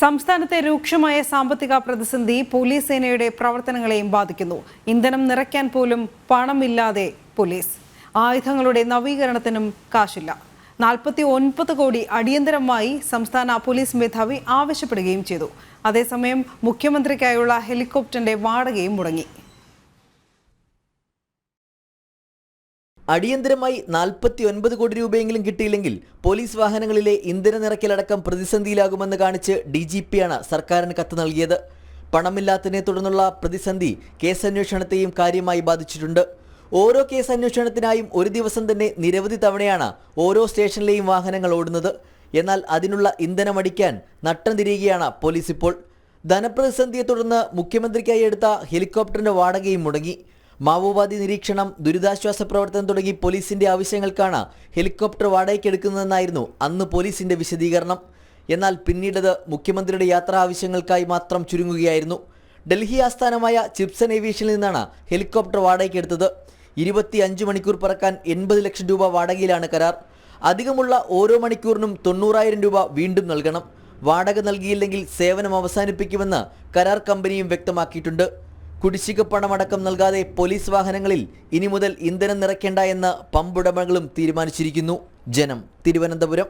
സംസ്ഥാനത്തെ രൂക്ഷമായ സാമ്പത്തിക പ്രതിസന്ധി പോലീസ് സേനയുടെ പ്രവർത്തനങ്ങളെയും ബാധിക്കുന്നു. ഇന്ധനം നിറയ്ക്കാൻ പോലും പണമില്ലാതെ പോലീസ്. ആയുധങ്ങളുടെ നവീകരണത്തിനും കാശില്ല. നാൽപ്പത്തി ഒൻപത് കോടി അടിയന്തരമായി സംസ്ഥാന പോലീസ് മേധാവി ആവശ്യപ്പെടുകയും ചെയ്തു. അതേസമയം മുഖ്യമന്ത്രിക്കായുള്ള ഹെലികോപ്റ്ററിന്റെ വാടകയും മുടങ്ങി. അടിയന്തരമായി നാൽപ്പത്തി ഒൻപത് കോടി രൂപയെങ്കിലും കിട്ടിയില്ലെങ്കിൽ പോലീസ് വാഹനങ്ങളിലെ ഇന്ധന നിറയ്ക്കലടക്കം പ്രതിസന്ധിയിലാകുമെന്ന് കാണിച്ച് ഡി ജി പിയാണ് സർക്കാരിന് കത്ത് നൽകിയത്. പണമില്ലാത്തതിനെ തുടർന്നുള്ള പ്രതിസന്ധി കേസന്വേഷണത്തെയും കാര്യമായി ബാധിച്ചിട്ടുണ്ട്. ഓരോ കേസ് അന്വേഷണത്തിനായും ഒരു ദിവസം തന്നെ നിരവധി തവണയാണ് ഓരോ സ്റ്റേഷനിലെയും വാഹനങ്ങൾ ഓടുന്നത്. എന്നാൽ അതിനുള്ള ഇന്ധനമടിക്കാൻ നട്ടം തിരിയുകയാണ് പോലീസ് ഇപ്പോൾ. ധനപ്രതിസന്ധിയെ തുടർന്ന് മുഖ്യമന്ത്രിക്കായി എടുത്ത ഹെലികോപ്റ്ററിന്റെ വാടകയും മുടങ്ങി. മാവോവാദി നിരീക്ഷണം ദുരിതാശ്വാസ പ്രവർത്തനം തുടങ്ങി പോലീസിന്റെ ആവശ്യങ്ങൾക്കാണ് ഹെലികോപ്റ്റർ വാടകയ്ക്കെടുക്കുന്നതെന്നായിരുന്നു അന്ന് പോലീസിന്റെ വിശദീകരണം. എന്നാൽ പിന്നീടത് മുഖ്യമന്ത്രിയുടെ യാത്രാ ആവശ്യങ്ങൾക്കായി മാത്രം ചുരുങ്ങുകയായിരുന്നു. ഡൽഹി ആസ്ഥാനമായ ചിപ്സൺ ഏവിയേഷനിൽ നിന്നാണ് ഹെലികോപ്റ്റർ വാടകയ്ക്കെടുത്തത് ഇരുപത്തി അഞ്ച് മണിക്കൂർ പറക്കാൻ എൺപത് ലക്ഷം രൂപ വാടകയിലാണ് കരാർ. അധികമുള്ള ഓരോ മണിക്കൂറിനും തൊണ്ണൂറായിരം രൂപ വീണ്ടും നൽകണം. വാടക നൽകിയില്ലെങ്കിൽ സേവനം അവസാനിപ്പിക്കുമെന്ന് കരാർ കമ്പനിയും വ്യക്തമാക്കിയിട്ടുണ്ട്. കുടിശ്ശിക പണമടക്കം നൽകാതെ പോലീസ് വാഹനങ്ങളിൽ ഇനി മുതൽ ഇന്ധനം നിറയ്ക്കേണ്ട എന്ന് പമ്പുടമകളും തീരുമാനിച്ചിരിക്കുന്നു. ജനം തിരുവനന്തപുരം.